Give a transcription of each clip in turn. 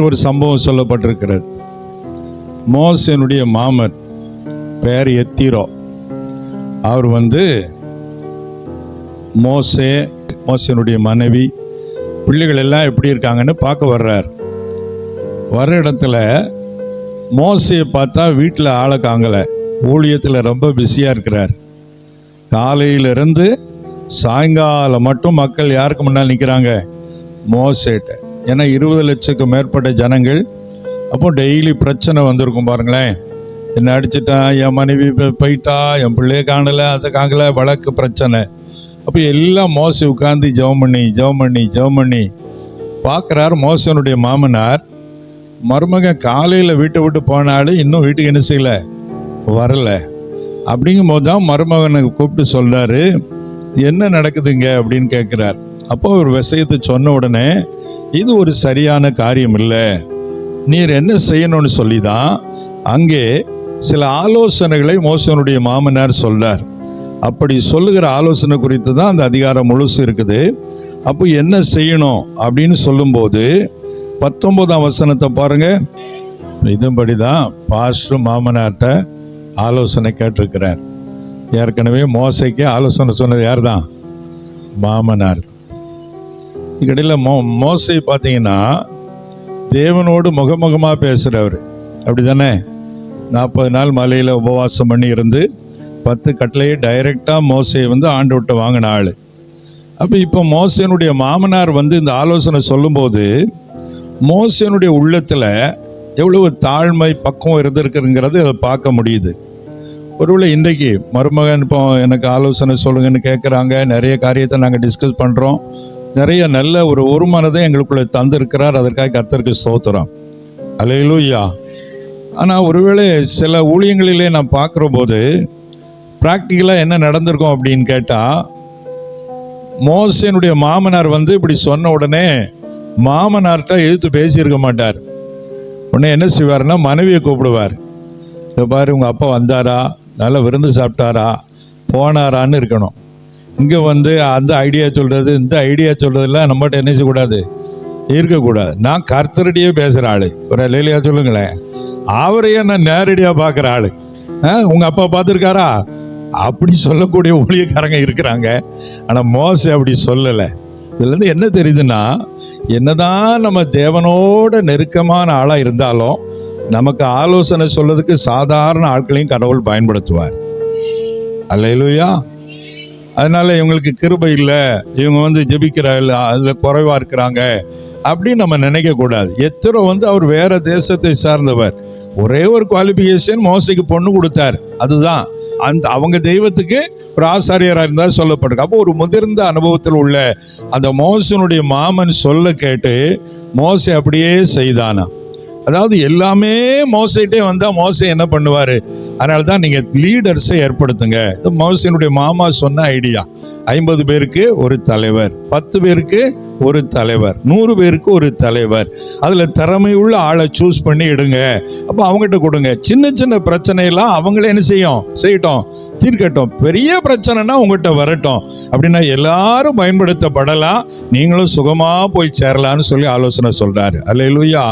அங்கே ஒரு சம்பவம் சொல்லப்பட்டிருக்கிறது. மோசனுடைய மாமன் பெயர் எத்திரோ. அவர் வந்து மோசே மோசனுடைய மனைவி பிள்ளைகள் எல்லாம் எப்படி இருக்காங்கன்னு பார்க்க வர்றார். வர்ற இடத்துல மோசையை பார்த்தா வீட்டில் ஆளை காங்கலை. ஊழியத்தில் ரொம்ப பிஸியாக இருக்கிறார். காலையிலிருந்து சாயங்காலம் மட்டும் மக்கள் யாருக்கு முன்னால் நிற்கிறாங்க மோசேட்ட. ஏன்னா இருபது லட்சத்துக்கு மேற்பட்ட ஜனங்கள் அப்போ டெய்லி பிரச்சனை வந்திருக்கும் பாருங்களேன். என்னை அடிச்சிட்டான் என் மனைவி போயிட்டா என் பிள்ளைய காணலை அதை காணல வழக்கு பிரச்சனை. அப்போ எல்லாம் மோசி உட்காந்து ஜெபம் பண்ணி ஜெபம் பண்ணி ஜெபம் பண்ணி. பார்க்குறார் மோசனுடைய மாமனார். மருமகன் காலையில் வீட்டை விட்டு போனாலும் இன்னும் வீட்டுக்கு என்ன செய்யலை? வரலை. அப்படிங்கும் அப்படிங்கும்போது தான் மருமகனை கூப்பிட்டு சொல்கிறாரு என்ன நடக்குதுங்க? அப்படின்னு கேட்குறார். அப்போ ஒரு விஷயத்தை சொன்ன உடனே இது ஒரு சரியான காரியம் இல்லை நீர் என்ன செய்யணும்னு சொல்லி தான் அங்கே சில ஆலோசனைகளை மோசனுடைய மாமனார் சொல்றார். அப்படி சொல்லுகிற ஆலோசனை குறித்து தான் அந்த அதிகாரம் முழுசு இருக்குது. அப்போ என்ன செய்யணும்? அப்படின்னு சொல்லும்போது பத்தொன்பதாம் வசனத்தை பாருங்க. இதன்படி தான் பாஸ்டர் மாமனார்கிட்ட ஆலோசனை கேட்டிருக்கிறார். ஏற்கனவே மோசைக்கு ஆலோசனை சொன்னது யார் தான் மாமனார். இடையில் மோ மோசை பார்த்தீங்கன்னா தேவனோடு முகமுகமாக பேசுகிறவர் அப்படி தானே நாற்பது நாள் மலையில் உபவாசம் பண்ணி இருந்து பத்து கட்டளையை டைரெக்டாக மோசையை வந்து ஆண்டு விட்டு வாங்கின ஆள். அப்போ இப்போ மோசனுடைய மாமனார் வந்து இந்த ஆலோசனை சொல்லும்போது மோசனுடைய உள்ளத்தில் எவ்வளவு தாழ்மை பக்குவம் இருந்திருக்குங்கிறது அதை பார்க்க முடியுது. ஒருவேளை இன்றைக்கு மருமகன் இப்போ எனக்கு ஆலோசனை சொல்லுங்கன்னு கேட்குறாங்க நிறைய காரியத்தை நாங்கள் டிஸ்கஸ் பண்ணுறோம் நிறைய நல்ல ஒரு ஒரு மனதை எங்களுக்குள்ள தந்திருக்கிறார். அதற்காக கர்த்தருக்கு சோத்துறோம் அலையிலூயா ஆனால் ஒருவேளை சில ஊழியங்களிலே நான் பார்க்குற போது ப்ராக்டிக்கலாக என்ன நடந்திருக்கும் அப்படின்னு கேட்டால் மோசனுடைய மாமனார் வந்து இப்படி சொன்ன உடனே மாமனார்கிட்ட எதிர்த்து பேசியிருக்க மாட்டார். உடனே என்ன செய்வார்னா மனைவியை கூப்பிடுவார். இதை பாரு உங்கள் அப்பா வந்தாரா? நல்லா விருந்து சாப்பிட்டாரா? போனாரான்னு இருக்கணும். இங்கே வந்து அந்த ஐடியா சொல்கிறது இந்த ஐடியா சொல்கிறதுலாம் நம்மகிட்ட என்ன செய்யக்கூடாது? இருக்கக்கூடாது. நான் கர்த்தரடியே பேசுகிற ஆள். ஒரு லேலியா சொல்லுங்களேன். அவரையே நான் நேரடியாக பார்க்குற ஆள். உங்கள் அப்பா பார்த்துருக்காரா? அப்படி சொல்லக்கூடிய ஊழியக்காரங்க இருக்கிறாங்க. ஆனால் மோச அப்படி சொல்லலை. இதுலேருந்து என்ன தெரியுதுன்னா என்னதான் நம்ம தேவனோட நெருக்கமான ஆளாக இருந்தாலும் நமக்கு ஆலோசனை சொல்றதுக்கு சாதாரண ஆட்களையும் கடவுள் பயன்படுத்துவார். அல்லையிலுயா அதனால இவங்களுக்கு கிருபை இல்லை. இவங்க வந்து ஜெபிக்கிற அதில் குறைவா இருக்கிறாங்க அப்படின்னு நம்ம நினைக்க கூடாது. வந்து அவர் வேற தேசத்தை சார்ந்தவர். ஒரே ஒரு குவாலிஃபிகேஷன் மோசைக்கு பொண்ணு கொடுத்தார். அதுதான். அந்த அவங்க தெய்வத்துக்கு ஒரு ஆசாரியராக இருந்தால் சொல்லப்பட்டிருக்கு. அப்போ ஒரு முதிர்ந்த அனுபவத்தில் உள்ள அந்த மோசனுடைய மாமன் சொல்ல கேட்டு மோசை அப்படியே செய்தானா அதாவது எல்லாமே மோசைட்டே வந்தால் மோசை என்ன பண்ணுவார்? அதனால தான் நீங்கள் லீடர்ஸை ஏற்படுத்துங்க. இது மோசனுடைய மாமா சொன்ன ஐடியா ஐம்பது பேருக்கு ஒரு தலைவர். பத்து பேருக்கு ஒரு தலைவர் நூறு பேருக்கு ஒரு தலைவர். அதில் திறமை உள்ள ஆளை சூஸ் பண்ணி எடுங்க. அப்போ அவங்ககிட்ட கொடுங்க. சின்ன சின்ன பிரச்சனையெல்லாம் அவங்கள என்ன செய்யும்? செய்யட்டும். தீர்க்கட்டும். பெரிய பிரச்சனைனா உங்கள்கிட்ட வரட்டும். அப்படின்னா எல்லாரும் பயன்படுத்தப்படலாம். நீங்களும் சுகமாக போய் சேரலான்னு சொல்லி ஆலோசனை சொல்றாரு. அல்லையிலுயா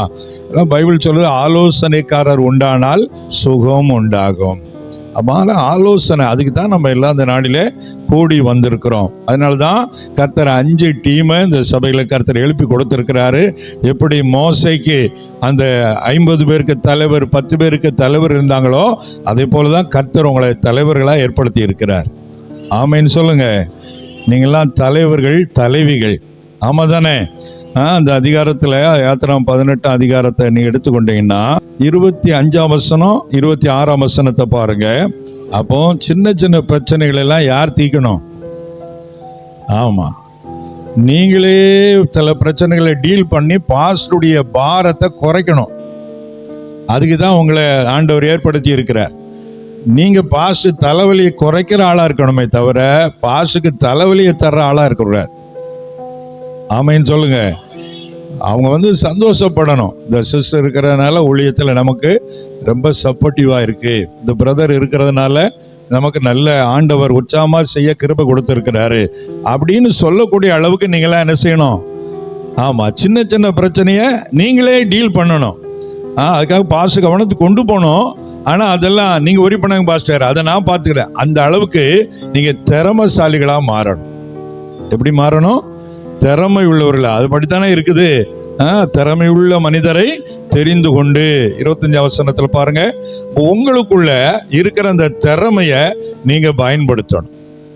பைபிள் சொல்லுது ஆலோசனைக்காரர் உண்டானால் சுகம் உண்டாகும். அமான ஆலோசனை. அதுக்கு தான் நம்ம எல்லாம் இந்த நாடிலே கூடி வந்திருக்கிறோம். அதனால தான் கர்த்தர் அஞ்சு டீமை இந்த சபையில் கர்த்தர் எழுப்பி கொடுத்துருக்கிறாரு. எப்படி மோசைக்கு அந்த ஐம்பது பேருக்கு தலைவர் பத்து பேருக்கு தலைவர் இருந்தாங்களோ அதே போல தான் கர்த்தர் உங்களை தலைவர்களாக ஏற்படுத்தி இருக்கிறார். ஆமைன்னு சொல்லுங்கள் நீங்கள்லாம் தலைவர்கள் தலைவிகள். ஆமாம் தானே. அந்த அதிகாரத்தில் யாத்திரம் பதினெட்டாம் அதிகாரத்தை நீ எடுத்துக்கொண்டீங்கன்னா இருபத்தி அஞ்சாம் வசனம் இருபத்தி ஆறாம் வசனத்தை பாருங்க. அப்போ சின்ன சின்ன பிரச்சனைகள் எல்லாம் யார் தீக்கணும்? ஆமாம் நீங்களே சில பிரச்சனைகளை டீல் பண்ணி பாஸ்டுடைய பாரத்தை குறைக்கணும். அதுக்கு தான் உங்களை ஆண்டவர் ஏற்படுத்தி இருக்கிறார். நீங்கள் பாசு தலைவலியை குறைக்கிற ஆளாக இருக்கணுமே தவிர பாசுக்கு தலைவலியை தர்ற ஆளாக இருக்கக்கூடாது. ஆமைன்னு சொல்லுங்க. அவங்க வந்து சந்தோஷப்படணும். இந்த சிஸ்டர் இருக்கிறதுனால ஊழியத்தில் நமக்கு ரொம்ப சப்போர்ட்டிவாக இருக்கு. இந்த பிரதர் இருக்கிறதுனால நமக்கு நல்ல ஆண்டவர் உற்சாகமாக செய்ய கிருபை கொடுத்துருக்கிறாரு. அப்படின்னு சொல்லக்கூடிய அளவுக்கு நீங்களாம் என்ன செய்யணும்? ஆமாம் சின்ன சின்ன பிரச்சனையை நீங்களே டீல் பண்ணணும். ஆ அதுக்காக பாஸ்ட் கவனத்துக்கு கொண்டு போகணும். ஆனால் அதெல்லாம் நீங்கள் ஒரி பண்ணாங்க பாஸ்டர் அதை நான் பார்த்துக்கிறேன். அந்த அளவுக்கு நீங்கள் திறமசாலிகளாக மாறணும். எப்படி மாறணும்? திறமை உள்ளவர்கள் அது படித்தானே இருக்குது. ஆ, திறமை உள்ள மனிதரை தெரிந்து கொண்டு. இருபத்தஞ்சு அவசரத்தில் பாருங்க. உங்களுக்குள்ள இருக்கிற அந்த திறமைய நீங்க பயன்படுத்தணும்.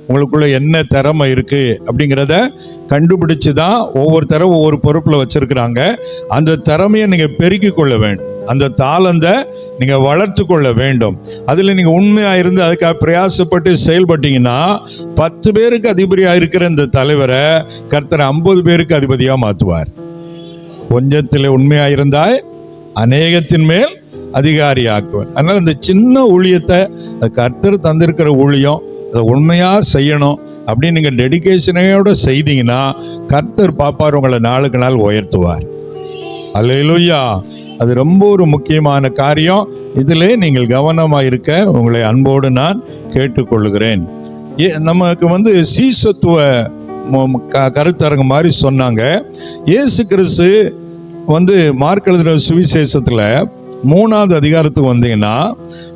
உங்களுக்குள்ள என்ன திறமை இருக்கு அப்படிங்கிறத கண்டுபிடிச்சு தான் ஒவ்வொரு தரம் ஒவ்வொரு பொறுப்பில் வச்சிருக்கிறாங்க. அந்த திறமையை நீங்க பெருக்கிக் கொள்ள வேண்டும். அந்த தாளந்தை நீங்கள் வளர்த்து கொள்ள வேண்டும். அதில் நீங்கள் உண்மையாக இருந்து அதுக்காக பிரயாசப்பட்டு செயல்பட்டீங்கன்னா பத்து பேருக்கு அதிபதியாக இருக்கிற இந்த தலைவரை கர்த்தர் ஐம்பது பேருக்கு அதிபதியாக மாற்றுவார் கொஞ்சத்தில் உண்மையாக இருந்தால் அநேகத்தின் மேல் அதிகாரி ஆக்குவேன் அதனால இந்த சின்ன ஊழியத்தை கர்த்தர் தந்திருக்கிற ஊழியம் அதை உண்மையாக செய்யணும் அப்படின்னு நீங்கள் டெடிக்கேஷனையோடு செய்தீங்கன்னா கர்த்தர் பாப்பார் உங்களை நாளுக்கு நாள் உயர்த்துவார். அலையிலுயா அது ரொம்ப ஒரு முக்கியமான காரியம். இதிலே நீங்கள் கவனமாக இருக்க உங்களை அன்போடு நான் கேட்டுக்கொள்கிறேன். ஏ நமக்கு வந்து சீசத்துவ ம- க- கருத்தரங்கு மாதிரி சொன்னாங்க. இயேசு கிறிஸ்து வந்து மார்க் எழுதுகிற சுவிசேஷத்தில் மூணாவது அதிகாரத்துக்கு வந்தீங்கன்னா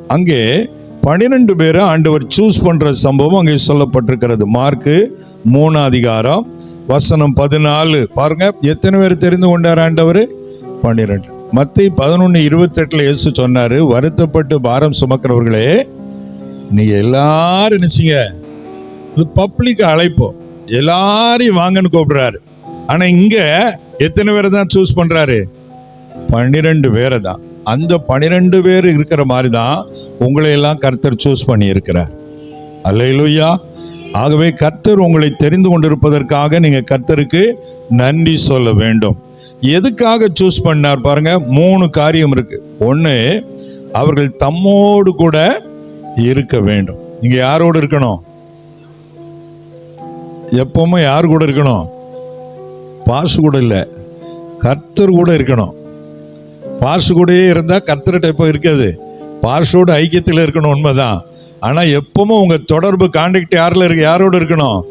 அங்கே பன்னிரெண்டு பேரை ஆண்டவர் சூஸ் பண்ணுற சம்பவம் அங்கே சொல்லப்பட்டிருக்கிறது. மார்க்கு மூணாம் அதிகாரம் வசனம் பதினாலு. பாருங்க எத்தனை பேர் தெரிந்து கொண்டார் ஆண்டவர்? பன்னிரெண்டு. மத்திய பதினொன்று இருபத்தெட்டில் இயேசு சொன்னார் வருத்தப்பட்டு பாரம் சுமக்கிறவர்களே நீங்கள் எல்லாரும் நினைச்சீங்க. இது பப்ளிக் அழைப்போம் எல்லாரையும் வாங்கன்னு கூப்பிடுறாரு. ஆனால் இங்கே எத்தனை பேரை தான் சூஸ் பண்ணுறாரு பன்னிரெண்டு பேரை தான். அந்த பன்னிரெண்டு பேர் இருக்கிற மாதிரி தான் உங்களை எல்லாம் கர்த்தர் சூஸ் பண்ணியிருக்கிறார். அல்லையிலுயா ஆகவே கர்த்தர் உங்களை தெரிந்து கொண்டிருப்பதற்காக நீங்கள் கர்த்தருக்கு நன்றி சொல்ல வேண்டும். எதுக்காக சூஸ் பண்ணார் பாருங்க மூணு காரியம் இருக்கு. ஒன்று அவர்கள் தம்மோடு கூட இருக்க வேண்டும். நீங்க யாரோடு இருக்கணும்? எப்பவுமே யார் கூட இருக்கணும்? பாசு கூட இல்லை. கர்த்தர் கூட இருக்கணும். பாசு கூடயே இருந்தால் கர்த்தர்கிட்ட இப்போ இருக்காது? பாசோட ஐக்கியத்தில் இருக்கணும் உண்மைதான். ஆனால் எப்பவும் உங்கள் தொடர்பு கான்டாக்ட் யாரில் இருக்கு? யாரோட இருக்கணும்?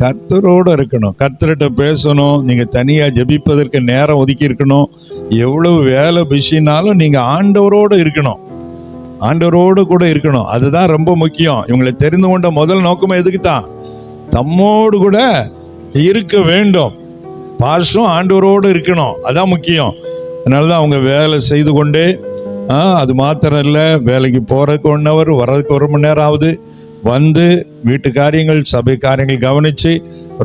கர்த்தரோடு இருக்கணும். கர்த்தர்கிட்ட பேசணும். நீங்கள் தனியாக ஜெபிப்பதற்கு நேரம் ஒதுக்கி இருக்கணும். எவ்வளவு வேலை பிஸினாலும் நீங்கள் ஆண்டவரோடு இருக்கணும். ஆண்டவரோடு கூட இருக்கணும். அதுதான் ரொம்ப முக்கியம். இவங்களை தெரிந்து கொண்ட முதல் நோக்கமே எதுக்கு தான் தம்மோடு கூட இருக்க வேண்டும். பாஷம் ஆண்டவரோடு இருக்கணும். அதான் முக்கியம். அதனால தான் அவங்க வேலை செய்து கொண்டே அது மாத்திரம் இல்லை வேலைக்கு போகிறதுக்கு ஒன் ஹவர் வர்றதுக்கு ஒரு மணி நேரம் ஆகுது. வந்து வீட்டு காரியங்கள் சபை காரியங்கள் கவனித்து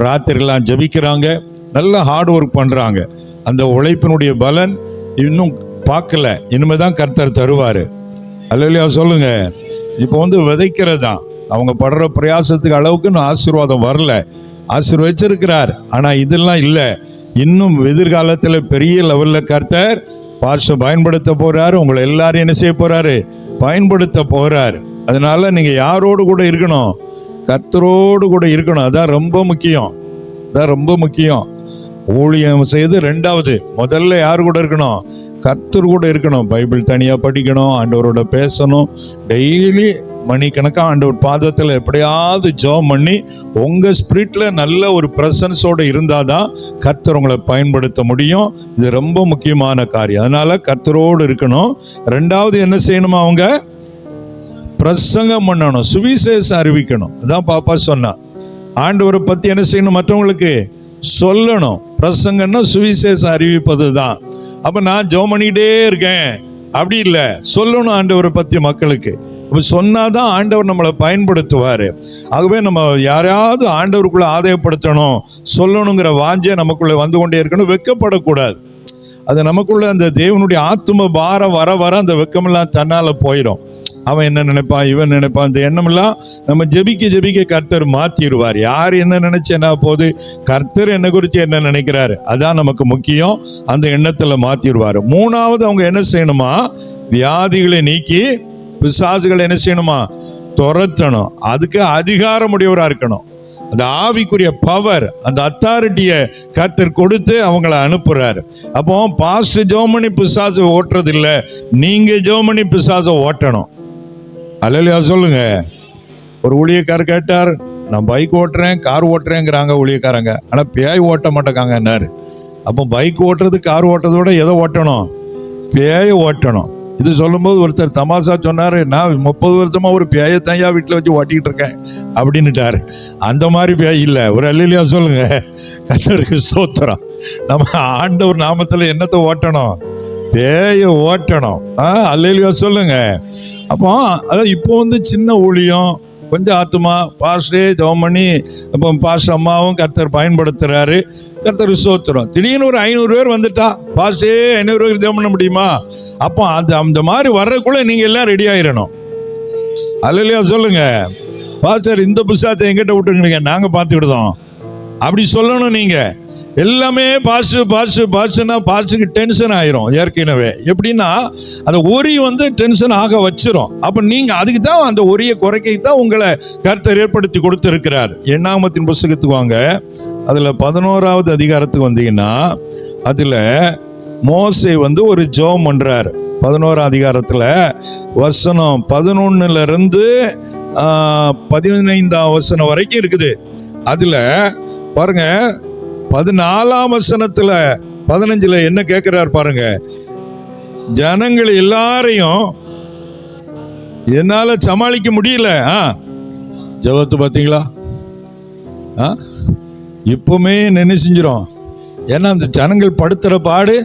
ராத்திரிலாம் ஜெபிக்கிறாங்க. நல்ல ஹார்ட் ஒர்க் பண்ணுறாங்க அந்த உழைப்பினுடைய பலன் இன்னும் பார்க்கல. இனிமே தான் கர்த்தர் தருவார். அல்லையா சொல்லுங்க. இப்போ வந்து விதைக்கிறது தான் அவங்க படுற பிரயாசத்துக்கு அளவுக்கு இன்னும் ஆசீர்வாதம் வரல. ஆசீர்வச்சிருக்கிறார். ஆனால் இதெல்லாம் இல்லை. இன்னும் எதிர்காலத்தில் பெரிய லெவலில் கர்த்தர் பார்ஷ பயன்படுத்த போகிறாரு உங்களை எல்லாரும் என்ன செய்ய போகிறாரு பயன்படுத்த போகிறாரு அதனால நீங்க யாரோடு கூட இருக்கணும்? கர்த்தரோடு கூட இருக்கணும். அதான் ரொம்ப முக்கியம். அதான் ரொம்ப முக்கியம். ஊழியம் செய்து ரெண்டாவது முதல்ல யார் கூட இருக்கணும்? கர்த்தர் கூட இருக்கணும். பைபிள் தனியாக படிக்கணும் ஆண்டவரோட பேசணும். டெய்லி மணிக்கணக்காக ஆண்டவர் பாதத்தில் எப்படியாவது ஜெபம் பண்ணி உங்கள் ஸ்பிரிட்டில் நல்ல ஒரு ப்ரெசன்ஸோடு இருந்தால் தான் கர்த்தர் உங்களை பயன்படுத்த முடியும். இது ரொம்ப முக்கியமான காரியம். அதனால் கர்த்தரோடு இருக்கணும். ரெண்டாவது என்ன செய்யணுமா அவங்க? பிரசங்கம் பண்ணணும் சுவிசேஷம் அறிவிக்கணும். அதான் பாப்பா சொன்னான் ஆண்டவரை பற்றி என்ன செய்யணும்? மற்றவங்களுக்கு சொல்லணும். பிரசங்கன்னா சுவிசேஷம் அறிவிப்பது தான் அப்போ நான் ஜெபம் பண்ணிக்கிட்டே இருக்கேன். அப்படி இல்லை. சொல்லணும் ஆண்டவரை பற்றி மக்களுக்கு. அப்ப சொன்னாதான் ஆண்டவர் நம்மளை பயன்படுத்துவார். ஆகவே நம்ம யாரையாவது ஆண்டவருக்குள்ளே ஆதாயப்படுத்தணும். சொல்லணுங்கிற வாஞ்சை நமக்குள்ளே வந்து கொண்டே இருக்கணும். வெக்கப்படக்கூடாது. அது நமக்குள்ள அந்த தேவனுடைய ஆத்தும பாரம் வர வர அந்த வெக்கமெல்லாம் தன்னால் போயிடும் அவன் என்ன நினைப்பான்? இவன் நினைப்பான். இந்த எண்ணமெல்லாம் நம்ம ஜெபிக்க ஜெபிக்க கர்த்தர் மாத்திடுவார். யார் என்ன நினைச்சு என்ன போகுது? கர்த்தர் என்ன குறித்து என்ன நினைக்கிறாரு? அதான் நமக்கு முக்கியம். அந்த எண்ணத்துல மாத்திடுவார். மூணாவது அவங்க என்ன செய்யணுமா? வியாதிகளை நீக்கி பிசாசுகளை என்ன செய்யணுமா? துரத்தணும். அதுக்கு அதிகாரமுடையவராக இருக்கணும். அந்த ஆவிக்குரிய பவர் அந்த அத்தாரிட்டியை கர்த்தர் கொடுத்து அவங்கள அனுப்புறாரு. அப்போ பாஸ்ட் ஜோமணி பிசாசு ஓட்டுறது நீங்கள் நீங்க ஜோமணி பிசாசை ஓட்டணும். அலையா சொல்லுங்க. ஒரு ஊழியக்காரர் கேட்டார் நான் பைக் ஓட்டுறேன் கார் ஓட்டுறேங்கிறாங்க ஊழியக்காரங்க. ஆனால் பேய் ஓட்ட மாட்டேங்காங்க என்னார்? அப்போ பைக் ஓட்டுறது கார் ஓட்டுறதை விட எதை ஓட்டணும்? பேயை ஓட்டணும். இது சொல்லும்போது ஒருத்தர் தமாசா சொன்னார் நான் முப்பது வருஷமாக ஒரு பேயை தனியாக வீட்டில் வச்சு ஓட்டிக்கிட்டு இருக்கேன் அப்படின்னுட்டாரு. அந்த மாதிரி பேய் இல்லை. ஒரு அல்லையா சொல்லுங்க. கத்தருக்கு சோத்திரம் நம்ம ஆண்டவர் நாமத்தில் என்னத்தை ஓட்டணும்? பேய ஓட்டணும். ஆ அல்லையா சொல்லுங்க. அப்போ அதாவது இப்போ வந்து சின்ன ஊழியம் கொஞ்சம் ஆத்துமா பாஸ்டே ஜெபம் பண்ணி அப்போ பாஸ்ட் அம்மாவும் கர்த்தர் பயன்படுத்துறாரு. கர்த்தர் சோத்துறோம் திடீர்னு ஒரு ஐநூறு பேர் வந்துட்டா பாஸ்டே ஐநூறு பேர் ஜெபம் பண்ண முடியுமா? அப்போ அந்த அந்த மாதிரி வர்றதுக்குள்ள நீங்க எல்லாம் ரெடி ஆயிடணும் அல்லையா சொல்லுங்க. பாஸ்டர் இந்த புஸ்தகத்தை எங்கிட்ட விட்டுருங்க நாங்க. பார்த்துக்கிட்டோம் அப்படி சொல்லணும் நீங்கள் எல்லாமே பாசு பாசு பாசுன்னா பாசுக்கு டென்ஷன் ஆயிரும் ஏற்கனவே. எப்படின்னா அந்த ஒரி வந்து டென்ஷன் ஆக வச்சிரும். அப்ப நீங்க அதுக்கு தான் அந்த ஒரியை குறைக்க தான் உங்களை கருத்தர் ஏற்படுத்தி கொடுத்திருக்கிறார். எண்ணாமத்தின் புஸ்தகத்துக்கு வாங்க. அதுல பதினோராவது அதிகாரத்துக்கு வந்தீங்கன்னா அதுல மோசை வந்து ஒரு ஜோம் பண்றாரு. பதினோராம் அதிகாரத்துல வசனம் பதினொன்னுல இருந்து பதினைந்தாம் வசனம் வரைக்கும் இருக்குது. அதுல பாருங்க பதினாலாம் வசனத்துல பதினஞ்சுல என்ன கேட்கிறார் பாருங்க. ஜனங்கள் எல்லாரையும் என்னால சமாளிக்க முடியல. ஆ ஜபத்து பார்த்தீங்களா ஆ இப்பவுமே என்ன செஞ்சிடும் ஏன்னா அந்த ஜனங்கள் படுத்துகிற பாடு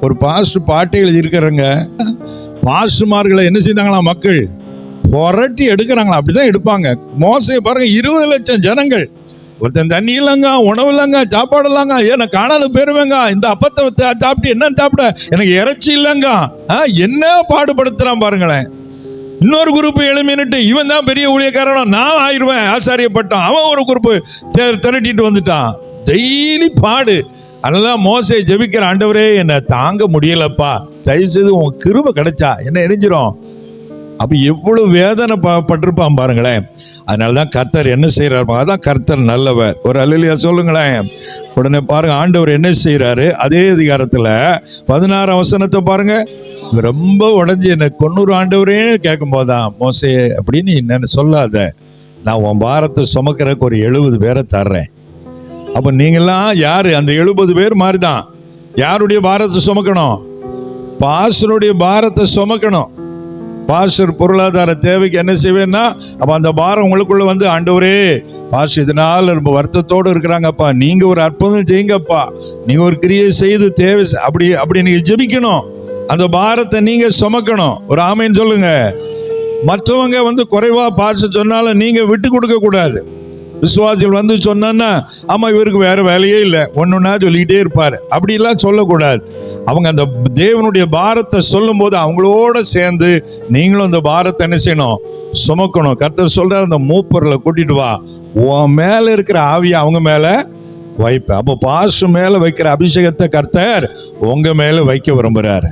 ஒரு பாஸ்ட் பாட்டை எழுதியிருக்கிறங்க பாஸ்டுமார்களை என்ன செய்தாங்களா மக்கள்? புரட்டி எடுக்கிறாங்களா? அப்படிதான் எடுப்பாங்க. மோசையை பாருங்க இருபது லட்சம் ஜனங்கள். ஒருத்தன் தண்ணி இல்லைங்க உணவு இல்லைங்க சாப்பாடு இல்லைங்க ஏன் நான் காணாத போயிருவேங்க. இந்த அப்பத்தை சாப்பிட்டு என்னன்னு சாப்பிட எனக்கு இறைச்சி இல்லைங்க. ஆ, என்ன பாடுபடுத்துறான் பாருங்களேன். இன்னொரு குரூப் எழுமின்னுட்டு இவன் தான் பெரிய ஊழியக்காரனும் நான் ஆயிடுவேன் ஆச்சாரியப்பட்டான் அவன் ஒரு குரூப்பு திரட்டிட்டு வந்துட்டான். டெய்லி பாடு. அதனால மோசை ஜெபிக்கிற ஆண்டவரே என்னை தாங்க முடியலப்பா. தயவு செய்து உன் கிருபை கிடைச்சா என்ன இணைஞ்சிரும். அப்போ எவ்வளவு வேதனை ப- பட்டிருப்பான் பாருங்களேன். அதனால தான் கர்த்தர் என்ன செய்யறாரு அதான் கர்த்தர் நல்லவர். ஒரு அல்லையா சொல்லுங்களேன். உடனே பாருங்க ஆண்டவர் என்ன செய்யறாரு அதே அதிகாரத்துல பதினாறு அவசனத்தை பாருங்க. ரொம்ப உடஞ்சி என்னை கொன்னூறு ஆண்டவரேன்னு கேட்கும் போதான் மோசே அப்படின்னு என்னன்னு சொல்லாத. நான் உன் பாரத்தை சுமக்கிறதுக்கு ஒரு எழுபது பேரை தர்றேன். அப்ப நீங்களாம் யாரு? அந்த எழுபது பேர் மாதிரி தான் யாருடைய பாரத்தை சுமக்கணும்? பாசனுடைய பாரத்தை சுமக்கணும். பாஸ்டர் பொருளாதார தேவைக்கு என்ன செய்வேன்னா அப்ப அந்த பாரம் உங்களுக்குள்ள வந்து ஆண்டவரே பாஸ் இதனால ரொம்ப வருத்தத்தோடு இருக்கிறாங்கப்பா. நீங்க ஒரு அற்புதம் செய்யுங்கப்பா. நீங்க ஒரு கிரியை செய்து தேவை அப்படி அப்படி நீங்க ஜெபிக்கணும். அந்த பாரத்தை நீங்க சுமக்கணும். ஒரு ஆமைன்னு சொல்லுங்க. மற்றவங்க வந்து குறைவா பார்த்து சொன்னாலும் நீங்க விட்டு கொடுக்க கூடாது. விசுவாசிகள் வந்து சொன்னா ஆமாம் இவருக்கு வேறு வேலையே இல்லை. ஒன்றுன்னா சொல்லிக்கிட்டே இருப்பார். அப்படிலாம் சொல்லக்கூடாது. அவங்க அந்த தேவனுடைய பாரத்தை சொல்லும்போது அவங்களோட சேர்ந்து நீங்களும் அந்த பாரத்தை என்ன செய்யணும்? சுமக்கணும். கர்த்தர் சொல்கிறார் அந்த மூப்பரில் கூட்டிட்டு வா. உன் மேலே இருக்கிற ஆவியை அவங்க மேலே வைப்பேன். அப்போ பாசு மேலே வைக்கிற அபிஷேகத்தை கர்த்தர் உங்கள் மேலே வைக்க விரும்புகிறாரு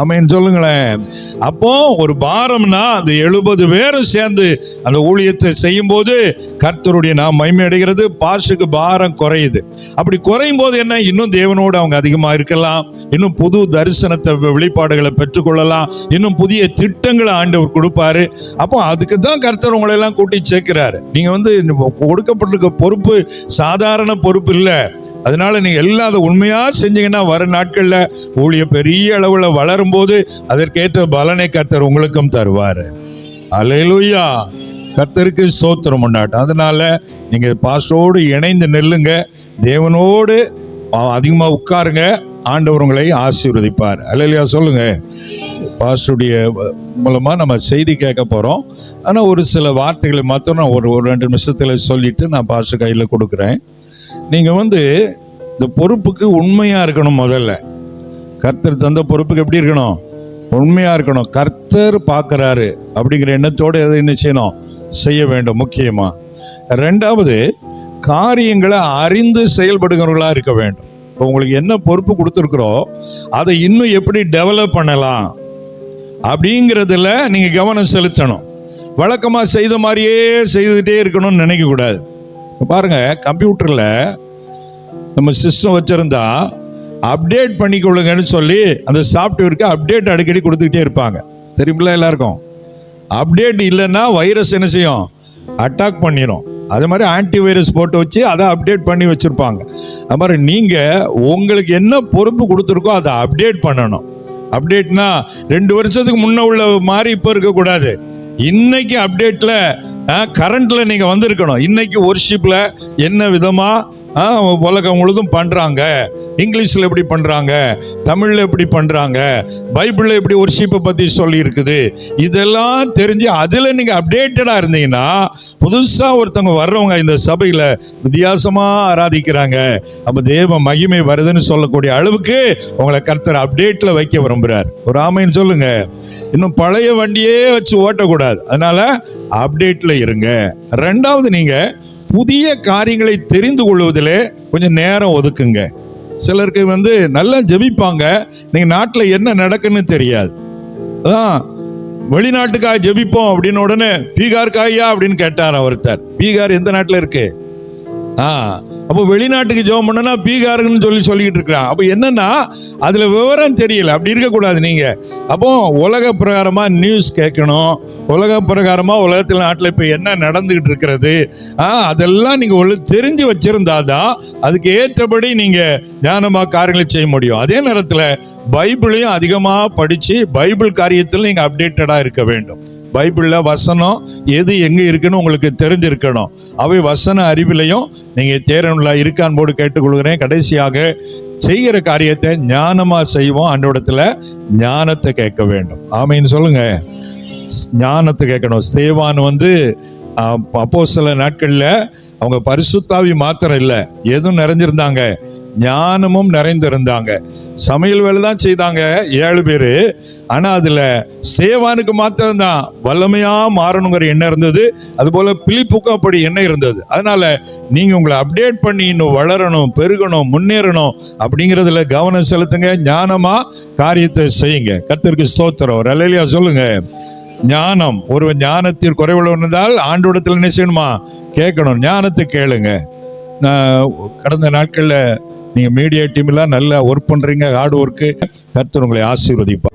ஆமேன்னு சொல்லுங்களேன். அப்போ ஒரு பாரம்னா அந்த எழுபது பேரும் சேர்ந்து அந்த ஊழியத்தை செய்யும் போது கர்த்தருடைய நாம் மைமையடைகிறது அடைகிறது. பாஷுக்கு பாரம் குறையுது. அப்படி குறையும் போது என்ன? இன்னும் தேவனோடு அவங்க அதிகமாக இருக்கலாம். இன்னும் புது தரிசனத்தை வெளிப்பாடுகளை பெற்றுக்கொள்ளலாம். இன்னும் புதிய திட்டங்களை ஆண்டவர் கொடுப்பாரு. அப்போ அதுக்கு தான் கர்த்தர் உங்களை எல்லாம் கூட்டி சேர்க்கிறாரு. நீங்கள் வந்து கொடுக்கப்பட்டிருக்க பொறுப்பு சாதாரண பொறுப்பு இல்லை. அதனால நீங்கள் எல்லாம் அதை உண்மையா செஞ்சீங்கன்னா வர நாட்கள்ல ஊழிய பெரிய அளவுல வளரும் போது அதற்கேற்ற பலனை கர்த்தர் உங்களுக்கும் தருவாரு. அலையலுயா கர்த்தருக்கு சோத்திரம் உண்டாட்டம் அதனால நீங்க பாஸ்டரோடு இணைந்து நெல்லுங்க. தேவனோடு அதிகமாக உட்காருங்க. ஆண்டவர் உங்களை ஆசீர்வதிப்பார். அலையிலையா சொல்லுங்க. பாஸ்டருடைய மூலமா நம்ம செய்தி கேட்க போறோம். ஆனா ஒரு சில வார்த்தைகளை மாத்திரம் நான் ஒரு ஒரு ரெண்டு நிமிஷத்துல சொல்லிட்டு நான் பாஸ்டர் கையில கொடுக்குறேன். நீங்கள் வந்து இந்த பொறுப்புக்கு உண்மையாக இருக்கணும் முதல்ல. கர்த்தர் தந்த பொறுப்புக்கு எப்படி இருக்கணும்? உண்மையாக இருக்கணும். கர்த்தர் பார்க்குறாரு அப்படிங்கிற எண்ணத்தோடு எதை என்ன செய்யணும்? செய்ய வேண்டும் முக்கியமாக ரெண்டாவது காரியங்களை அறிந்து செயல்படுகிறவர்களாக இருக்க வேண்டும். இப்போ உங்களுக்கு என்ன பொறுப்பு கொடுத்துருக்குறோம் அதை இன்னும் எப்படி டெவலப் பண்ணலாம்? அப்படிங்கிறதுல நீங்கள் கவனம் செலுத்தணும். வழக்கமாக செய்த மாதிரியே செய்துகிட்டே இருக்கணும்னு நினைக்கக்கூடாது. பாருங்க கம்ப்யூட்டர்ல நம்ம சிஸ்டம் வச்சிருந்தா அப்டேட் பண்ணிக்கொள்ளுங்கன்னு சொல்லி அந்த சாஃப்ட்வேருக்கு அப்டேட் அடிக்கடி கொடுத்துக்கிட்டே இருப்பாங்க. தெரியுமில்ல எல்லாருக்கும்? அப்டேட் இல்லைன்னா வைரஸ் என்ன செய்யும்? அட்டாக் பண்ணிடும் அது மாதிரி ஆன்டி வைரஸ் போட்டு வச்சு அதை அப்டேட் பண்ணி வச்சுருப்பாங்க. அது மாதிரி நீங்கள் உங்களுக்கு என்ன பொறுப்பு கொடுத்துருக்கோ அதை அப்டேட் பண்ணணும். அப்டேட்னா ரெண்டு வருஷத்துக்கு முன்னே உள்ள மாதிரி இப்போ இருக்கக்கூடாது. இன்னைக்கு அப்டேட்டில் கரண்ட்டில் நீங்கள் வந்திருக்கணும். இன்னைக்கு ஒர்ஷிப்ல என்ன விதமாக உலகம் முழுதும் பண்ணுறாங்க இங்கிலீஷில் எப்படி பண்ணுறாங்க தமிழில் எப்படி பண்ணுறாங்க பைபிளில் எப்படி ஒர்ஷிப்பை பற்றி சொல்லியிருக்குது. இதெல்லாம் தெரிஞ்சு அதில் நீங்கள் அப்டேட்டடாக இருந்தீங்கன்னா புதுசாக ஒருத்தவங்க வர்றவங்க இந்த சபையில் வித்தியாசமாக ஆராதிக்கிறாங்க. அப்போ தேவ மகிமை வருதுன்னு சொல்லக்கூடிய அளவுக்கு உங்களை கர்த்தர் அப்டேட்டில் வைக்க விரும்புகிறார் ஒரு ஆமைன்னு சொல்லுங்க. இன்னும் பழைய வண்டியே வச்சு ஓட்டக்கூடாது. அதனால் அப்டேட்டில் இருங்க. ரெண்டாவது நீங்கள் புதிய காரியங்களை தெரிந்து கொள்வதிலே கொஞ்சம் நேரம் ஒதுக்குங்க. சிலருக்கு வந்து நல்லா ஜெபிப்பாங்க. நீங்கள் நாட்டில் என்ன நடக்குன்னு தெரியாது. அதான் வெளிநாட்டுக்காக ஜெபிப்போம் அப்படின்னு உடனே பீகாருக்காயா அப்படின்னு கேட்டார் ஒருத்தர் பீகார் எந்த நாட்டில் இருக்கு? ஆ அப்போ வெளிநாட்டுக்கு ஜோம் பண்ணனா பீகாருன்னு சொல்லி சொல்லிக்கிட்டு இருக்கிறான் அப்போ என்னன்னா அதில் விவரம் தெரியல. அப்படி இருக்கக்கூடாது நீங்கள் அப்போ உலக பிரகாரமாக நியூஸ் கேட்கணும். உலக பிரகாரமாக உலகத்தில் நாட்டில் இப்போ என்ன நடந்துக்கிட்டு இருக்கிறது? அதெல்லாம் நீங்கள் ஒழு தெரிஞ்சு வச்சிருந்தா தான் அதுக்கு ஏற்றபடி நீங்கள் ஞானமாக காரியங்களை செய்ய முடியும். அதே நேரத்தில் பைபிளையும் அதிகமாக படித்து பைபிள் காரியத்தில் நீங்கள் அப்டேட்டடாக இருக்க வேண்டும். பைபிளில் வசனம் எது எங்கே இருக்குன்னு உங்களுக்கு தெரிஞ்சிருக்கணும். அவை வசன அறிவிலையும் நீங்கள் தேரனுள்ள இருக்கான் போடு கேட்டுக்கொள்கிறேன். கடைசியாக செய்கிற காரியத்தை ஞானமாக செய்வோம். அன்றோடத்தில் ஞானத்தை கேட்க வேண்டும். ஆமைன்னு சொல்லுங்க. ஞானத்தை கேட்கணும். ஸ்தேவான் வந்து அப்போ சில நாட்களில் அவங்க பரிசுத்தாவி மாத்திரம் இல்லை. எதுவும் நிறைஞ்சிருந்தாங்க. ஞானமும் நிறைந்திருந்தாங்க. சமையல் வேலை தான் செய்தாங்க ஏழு பேர். ஆனால் அதில் சேவானுக்கு மாத்திரம்தான். வல்லமையாக மாறணுங்கிற எண்ணம் இருந்தது. அதுபோல் பிலிப்புக்கும் அப்படி எண்ணம் இருந்தது. அதனால் நீங்கள் உங்களை அப்டேட் பண்ணி இன்னும் வளரணும் பெருகணும் முன்னேறணும் அப்படிங்கிறதுல கவனம் செலுத்துங்க. ஞானமாக காரியத்தை செய்யுங்க. கத்திற்கு ஸ்தோத்திரம். ரலையா சொல்லுங்கள் ஞானம் ஒரு ஞானத்தில் குறைவுள்ள இருந்தால் ஆண்டோடத்தில் என்ன செய்யணுமா? கேட்கணும். ஞானத்தை கேளுங்க. நான் கடந்த நாட்களில் நீங்கள் மீடியா டீம்லாம் நல்லா ஒர்க் பண்ணுறீங்க ஹார்ட் ஒர்க்கு கருத்து உங்களை ஆசீர்வதிப்பார்.